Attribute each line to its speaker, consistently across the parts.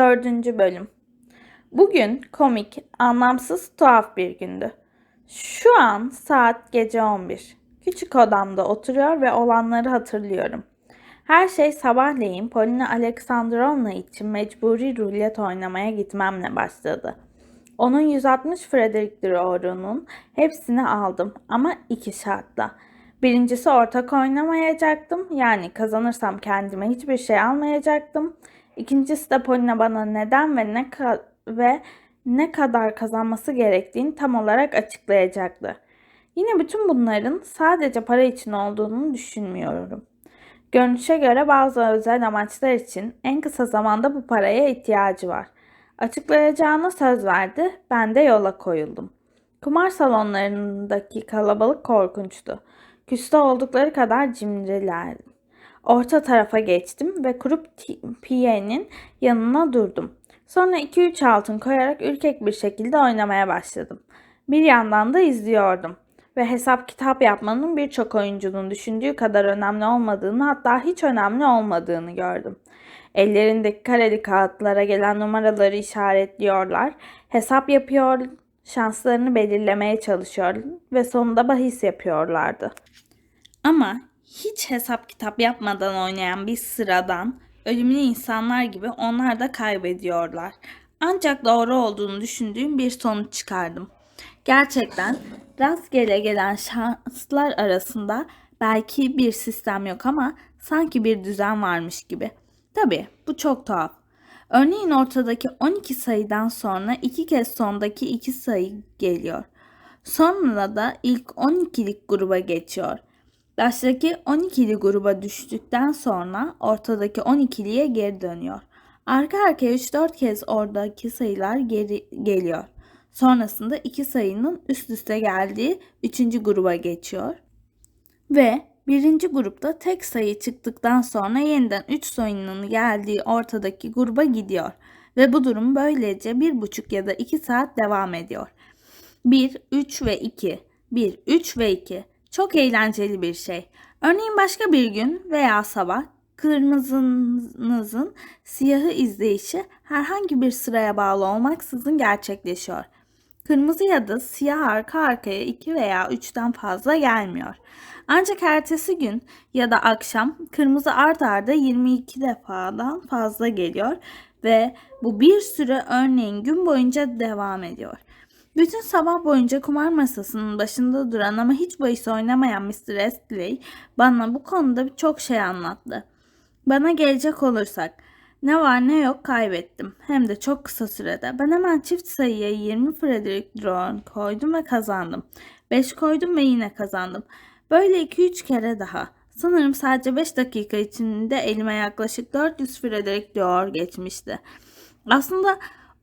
Speaker 1: Dördüncü bölüm. Bugün komik, anlamsız, tuhaf bir gündü. Şu an saat gece 11. Küçük odamda oturuyor ve olanları hatırlıyorum. Her şey sabahleyin Polina Aleksandrovna için mecburi rulet oynamaya gitmemle başladı. Onun 160 Frederick Droru'nun hepsini aldım ama iki şartla. Birincisi ortak oynamayacaktım. Yani kazanırsam kendime hiçbir şey almayacaktım. İkincisi de Polina bana neden ve ne ve ne kadar kazanması gerektiğini tam olarak açıklayacaktı. Yine bütün bunların sadece para için olduğunu düşünmüyorum. Görünüşe göre bazı özel amaçlar için en kısa zamanda bu paraya ihtiyacı var. Açıklayacağına söz verdi, ben de yola koyuldum. Kumar salonlarındaki kalabalık korkunçtu. Küste oldukları kadar cimrilerdi. Orta tarafa geçtim ve Krupp Piye'nin yanına durdum. Sonra 2-3 altın koyarak ürkek bir şekilde oynamaya başladım. Bir yandan da izliyordum ve hesap kitap yapmanın birçok oyuncunun düşündüğü kadar önemli olmadığını hatta hiç önemli olmadığını gördüm. Ellerindeki kareli kağıtlara gelen numaraları işaretliyorlar, hesap yapıyor, şanslarını belirlemeye çalışıyor ve sonunda bahis yapıyorlardı. Ama hiç hesap kitap yapmadan oynayan bir sıradan, ölümlü insanlar gibi onlar da kaybediyorlar. Ancak doğru olduğunu düşündüğüm bir sonuç çıkardım. Gerçekten rastgele gelen şanslar arasında belki bir sistem yok ama sanki bir düzen varmış gibi. Tabii bu çok tuhaf. Örneğin ortadaki 12 sayıdan sonra iki kez sondaki iki sayı geliyor. Sonra da ilk 12'lik gruba geçiyor. Baştaki 12'li gruba düştükten sonra ortadaki 12'liye geri dönüyor. Arka arkaya 3-4 kez oradaki sayılar geri geliyor. Sonrasında iki sayının üst üste geldiği 3. gruba geçiyor. Ve birinci grupta tek sayı çıktıktan sonra yeniden 3 sayının geldiği ortadaki gruba gidiyor. Ve bu durum böylece bir buçuk ya da 2 saat devam ediyor. 1, 3 ve 2. 1, 3 ve 2. Çok eğlenceli bir şey. Örneğin başka bir gün veya sabah kırmızınızın siyahı izleyişi herhangi bir sıraya bağlı olmaksızın gerçekleşiyor. Kırmızı ya da siyah arka arkaya 2 veya 3'ten fazla gelmiyor. Ancak ertesi gün ya da akşam kırmızı art arda 22 defadan fazla geliyor ve bu bir süre örneğin gün boyunca devam ediyor. Bütün sabah boyunca kumar masasının başında duran ama hiç bahis oynamayan Mr. Astley bana bu konuda çok şey anlattı. Bana gelecek olursak ne var ne yok kaybettim. Hem de çok kısa sürede. Ben hemen çift sayıya 20 Frederick Drone koydum ve kazandım. 5 koydum ve yine kazandım. Böyle 2-3 kere daha. Sanırım sadece 5 dakika içinde elime yaklaşık 400 Frederick Dior geçmişti. Aslında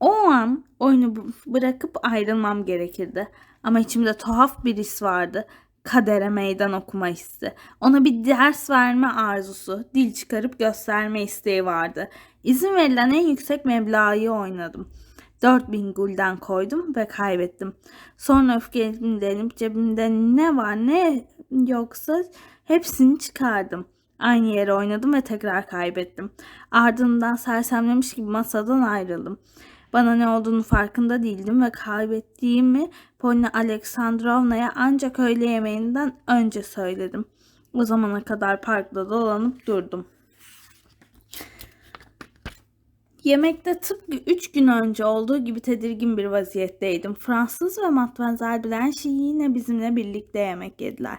Speaker 1: o an oyunu bırakıp ayrılmam gerekirdi. Ama içimde tuhaf bir his vardı. Kadere meydan okuma hissi. Ona bir ders verme arzusu, dil çıkarıp gösterme isteği vardı. İzin verilen en yüksek meblağı oynadım. 4000 gulden koydum ve kaybettim. Sonra öfkelenip cebimde ne var ne yoksa hepsini çıkardım. Aynı yere oynadım ve tekrar kaybettim. Ardından sersemlemiş gibi masadan ayrıldım. Bana ne olduğunu farkında değildim ve kaybettiğimi Polina Aleksandrovna'ya ancak öğle yemeğinden önce söyledim. O zamana kadar parkta dolanıp durdum. Yemekte tıpkı üç gün önce olduğu gibi tedirgin bir vaziyetteydim. Fransız ve Matmazel Blanche yine bizimle birlikte yemek yediler.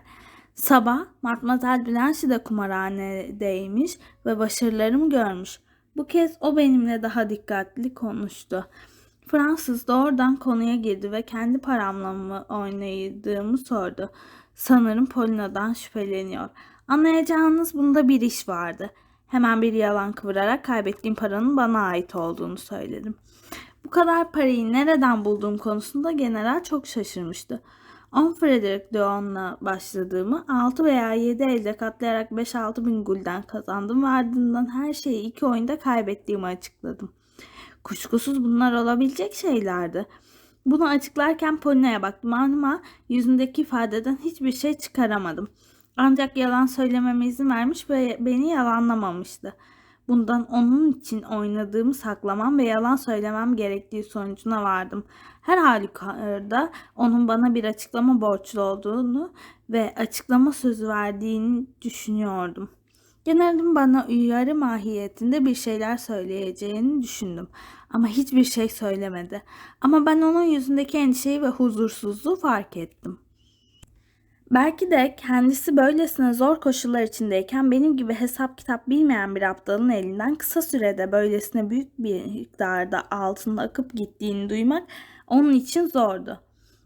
Speaker 1: Sabah Matmazel Blanche de kumarhanedeymiş ve başarılarımı görmüş. Bu kez o benimle daha dikkatli konuştu. Fransız doğrudan konuya girdi ve kendi paramla mı oynadığımı sordu. Sanırım Polina'dan şüpheleniyor. Anlayacağınız bunda bir iş vardı. Hemen bir yalan kıvırarak kaybettiğim paranın bana ait olduğunu söyledim. Bu kadar parayı nereden bulduğum konusunda general çok şaşırmıştı. 10 Frederick Leon'la başladığımı 6 veya 7 elde katlayarak 5-6 bin gulden kazandım ve ardından her şeyi iki oyunda kaybettiğimi açıkladım. Kuşkusuz bunlar olabilecek şeylerdi. Bunu açıklarken Polina'ya baktım ama yüzündeki ifadeden hiçbir şey çıkaramadım. Ancak yalan söylememe izin vermiş ve beni yalanlamamıştı. Bundan onun için oynadığımı saklamam ve yalan söylemem gerektiği sonucuna vardım. Her halükarda onun bana bir açıklama borçlu olduğunu ve açıklama sözü verdiğini düşünüyordum. Generalin bana uyarı mahiyetinde bir şeyler söyleyeceğini düşündüm. Ama hiçbir şey söylemedi. Ama ben onun yüzündeki endişeyi ve huzursuzluğu fark ettim. Belki de kendisi böylesine zor koşullar içindeyken benim gibi hesap kitap bilmeyen bir aptalın elinden kısa sürede böylesine büyük bir miktarda altında akıp gittiğini duymak onun için zordu.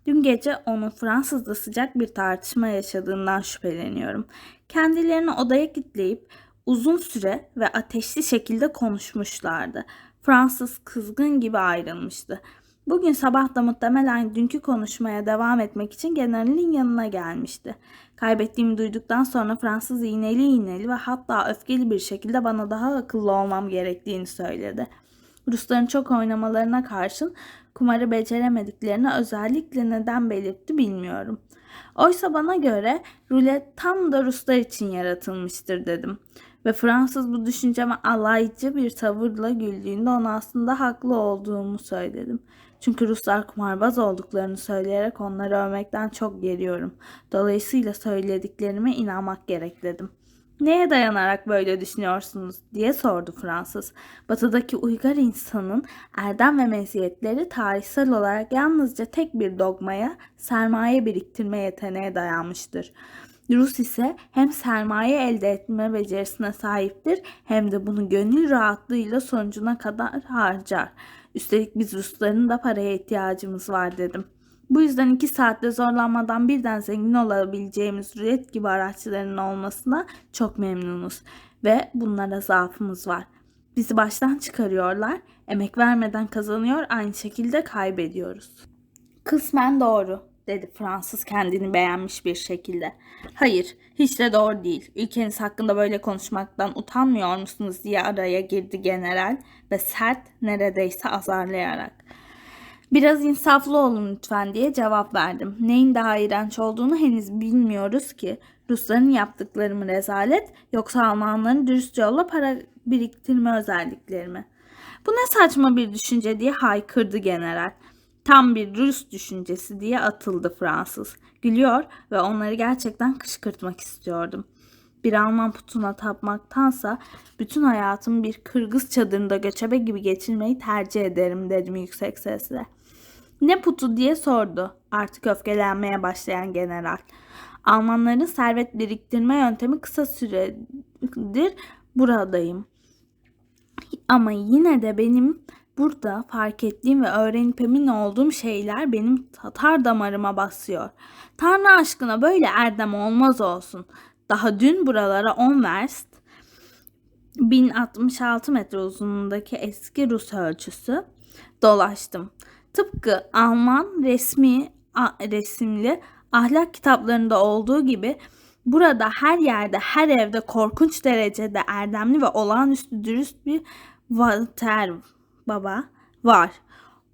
Speaker 1: Dün gece onun Fransız'da sıcak bir tartışma yaşadığından şüpheleniyorum. Kendilerini odaya kilitleyip uzun süre ve ateşli şekilde konuşmuşlardı. Fransız kızgın gibi ayrılmıştı. Bugün sabah da muhtemelen dünkü konuşmaya devam etmek için generalin yanına gelmişti. Kaybettiğimi duyduktan sonra Fransız iğneli iğneli ve hatta öfkeli bir şekilde bana daha akıllı olmam gerektiğini söyledi. Rusların çok oynamalarına karşın kumarı beceremediklerini özellikle neden belirtti bilmiyorum. Oysa bana göre rulet tam da Ruslar için yaratılmıştır dedim. Ve Fransız bu düşünceme alaycı bir tavırla güldüğünde ona aslında haklı olduğumu söyledim. Çünkü Ruslar kumarbaz olduklarını söyleyerek onları övmekten çok geriyorum. Dolayısıyla söylediklerime inanmak gerek dedim. Neye dayanarak böyle düşünüyorsunuz diye sordu Fransız. Batıdaki uygar insanın erdem ve meziyetleri tarihsel olarak yalnızca tek bir dogmaya, sermaye biriktirme yeteneğe dayanmıştır. Rus ise hem sermaye elde etme becerisine sahiptir hem de bunu gönül rahatlığıyla sonucuna kadar harcar. Üstelik biz Rusların da paraya ihtiyacımız var dedim. Bu yüzden iki saatte zorlanmadan birden zengin olabileceğimiz rulet gibi araçlarının olmasına çok memnunuz. Ve bunlara zaafımız var. Bizi baştan çıkarıyorlar, emek vermeden kazanıyor, aynı şekilde kaybediyoruz. Kısmen doğru, dedi Fransız kendini beğenmiş bir şekilde. Hayır, hiç de doğru değil. Ülkeniz hakkında böyle konuşmaktan utanmıyor musunuz diye araya girdi general ve sert, neredeyse azarlayarak. Biraz insaflı olun lütfen diye cevap verdim. Neyin daha iğrenç olduğunu henüz bilmiyoruz ki. Rusların yaptıkları mı rezalet yoksa Almanların dürüst yolla para biriktirme özellikleri mi? Bu ne saçma bir düşünce diye haykırdı general. Tam bir Rus düşüncesi diye atıldı Fransız. Gülüyor ve onları gerçekten kışkırtmak istiyordum. Bir Alman putuna tapmaktansa bütün hayatımı bir Kırgız çadırında göçebe gibi geçirmeyi tercih ederim dedim yüksek sesle. Ne putu diye sordu artık öfkelenmeye başlayan general. Almanların servet biriktirme yöntemi kısa süredir buradayım. Ama yine de benim burada fark ettiğim ve öğrenip emin olduğum şeyler benim Tatar damarıma basıyor. Tanrı aşkına böyle erdem olmaz olsun. Daha dün buralara 10 verst 1066 metre uzunluğundaki eski Rus ölçüsü dolaştım. Tıpkı Alman resmi resimli ahlak kitaplarında olduğu gibi burada her yerde her evde korkunç derecede erdemli ve olağanüstü dürüst bir Walter baba var.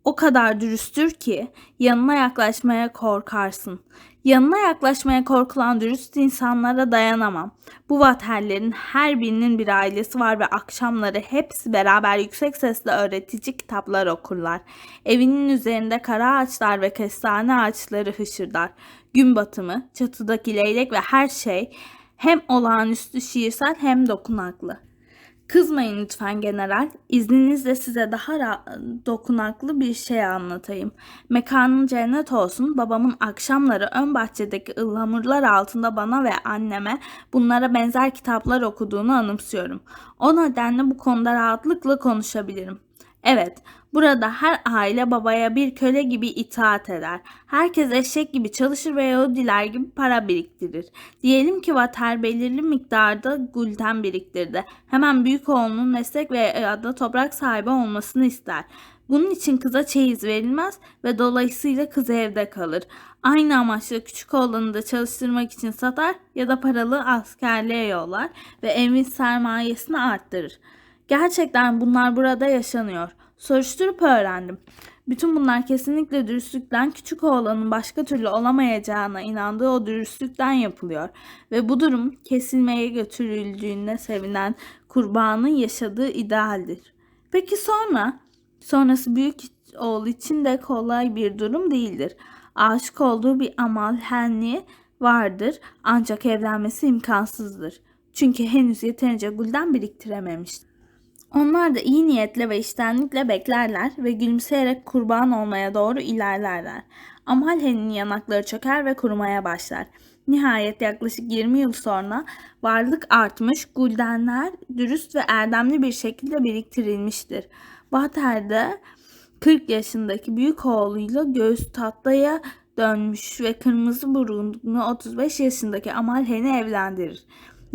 Speaker 1: O kadar dürüsttür ki yanına yaklaşmaya korkarsın. Yanına yaklaşmaya korkulan dürüst insanlara dayanamam. Bu vaterlerin her birinin bir ailesi var ve akşamları hepsi beraber yüksek sesle öğretici kitaplar okurlar. Evinin üzerinde kara ağaçlar ve kestane ağaçları hışırdar. Gün batımı, çatıdaki leylek ve her şey hem olağanüstü şiirsel hem dokunaklı. Kızmayın lütfen general. İzninizle size daha dokunaklı bir şey anlatayım. Mekanın cennet olsun. Babamın akşamları ön bahçedeki ıhlamurlar altında bana ve anneme bunlara benzer kitaplar okuduğunu anımsıyorum. O nedenle bu konuda rahatlıkla konuşabilirim. Evet, burada her aile babaya bir köle gibi itaat eder. Herkes eşek gibi çalışır ve Yahudiler gibi para biriktirir. Diyelim ki Vater belirli miktarda gulden biriktirdi. Hemen büyük oğlunun meslek ve ya da toprak sahibi olmasını ister. Bunun için kıza çeyiz verilmez ve dolayısıyla kız evde kalır. Aynı amaçla küçük oğlanı da çalıştırmak için satar ya da paralı askerliğe yollar ve evin sermayesini arttırır. Gerçekten bunlar burada yaşanıyor. Soruşturup öğrendim. Bütün bunlar kesinlikle dürüstlükten küçük oğlanın başka türlü olamayacağına inandığı o dürüstlükten yapılıyor. Ve bu durum kesilmeye götürüldüğünde sevinen kurbanın yaşadığı idealdir. Peki sonra? Sonrası büyük oğul için de kolay bir durum değildir. Aşık olduğu bir Amal Henry vardır ancak evlenmesi imkansızdır. Çünkü henüz yeterince gülden biriktirememiştir. Onlar da iyi niyetle ve iştenlikle beklerler ve gülümseyerek kurban olmaya doğru ilerlerler. Amalhen'in yanakları çöker ve kurumaya başlar. Nihayet yaklaşık 20 yıl sonra varlık artmış, guldenler dürüst ve erdemli bir şekilde biriktirilmiştir. Bater'de 40 yaşındaki büyük oğluyla göğüs tatlıya dönmüş ve kırmızı burunlu 35 yaşındaki Amalhen'i evlendirir.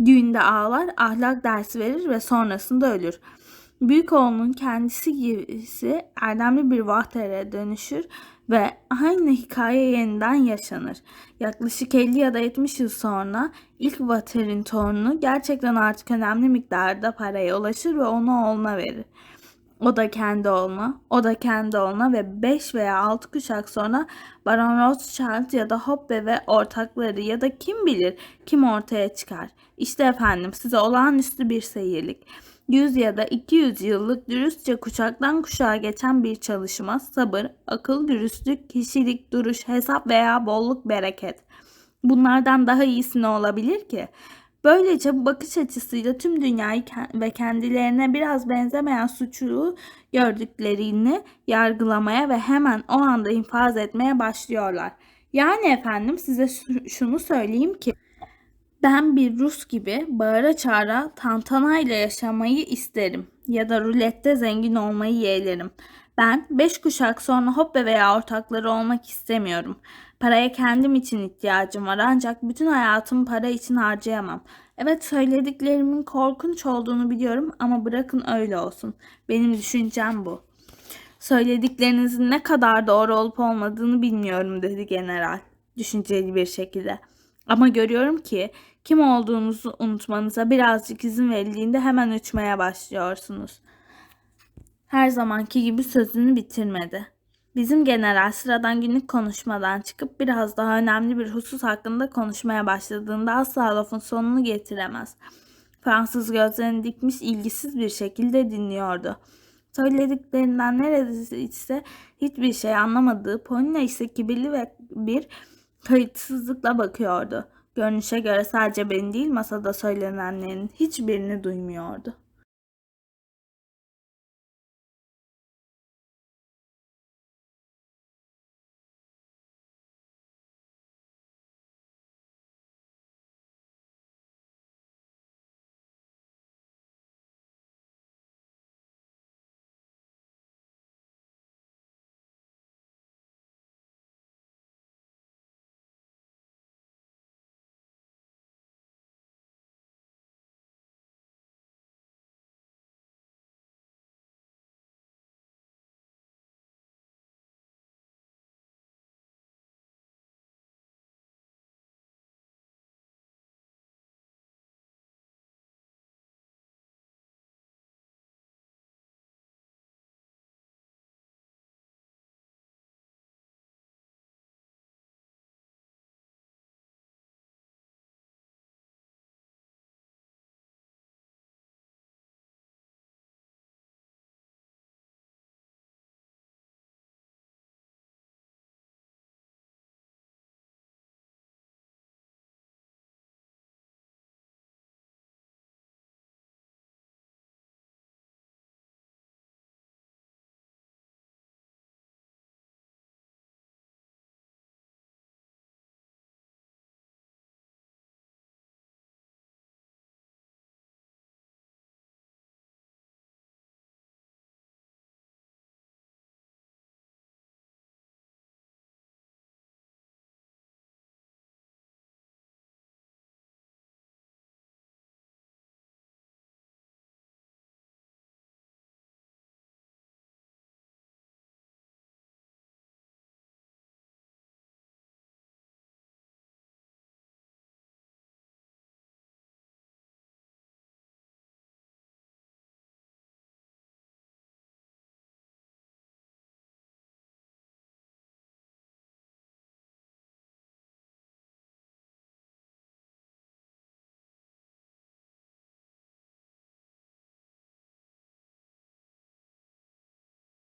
Speaker 1: Düğünde ağlar, ahlak dersi verir ve sonrasında ölür. Büyük oğlunun kendisi gibisi erdemli bir vahtere dönüşür ve aynı hikaye yeniden yaşanır. Yaklaşık 50 ya da 70 yıl sonra ilk Vater'in torunu gerçekten artık önemli miktarda paraya ulaşır ve onu oğluna verir. O da kendi oğluna, o da kendi oğluna ve 5 veya 6 kuşak sonra Baron Rothschild ya da Hoppe ve ortakları ya da kim bilir kim ortaya çıkar. İşte efendim size olağanüstü bir seyirlik. 100 ya da 200 yıllık dürüstçe kuşaktan kuşağa geçen bir çalışma, sabır, akıl, dürüstlük, kişilik, duruş, hesap veya bolluk, bereket. Bunlardan daha iyisi ne olabilir ki? Böylece bu bakış açısıyla tüm dünyayı ve kendilerine biraz benzemeyen suçu gördüklerini yargılamaya ve hemen o anda infaz etmeye başlıyorlar. Yani efendim size şunu söyleyeyim ki ben bir Rus gibi bağıra çağıra tantanayla yaşamayı isterim ya da rulette zengin olmayı yeğlerim. Ben beş kuşak sonra hoppe veya ortakları olmak istemiyorum. Paraya kendim için ihtiyacım var ancak bütün hayatımı para için harcayamam. Evet söylediklerimin korkunç olduğunu biliyorum ama bırakın öyle olsun. Benim düşüncem bu. Söylediklerinizin ne kadar doğru olup olmadığını bilmiyorum dedi general düşünceli bir şekilde. Ama görüyorum ki kim olduğunuzu unutmanıza birazcık izin verildiğinde hemen uçmaya başlıyorsunuz. Her zamanki gibi sözünü bitirmedi. Bizim general sıradan günlük konuşmadan çıkıp biraz daha önemli bir husus hakkında konuşmaya başladığında asla lafın sonunu getiremez. Fransız gözlerini dikmiş ilgisiz bir şekilde dinliyordu. Söylediklerinden neredeyse hiçbir şey anlamadığı Polina ise kibirli ve bir kayıtsızlıkla bakıyordu. Görünüşe göre sadece beni değil masada söylenenlerin hiçbirini duymuyordu.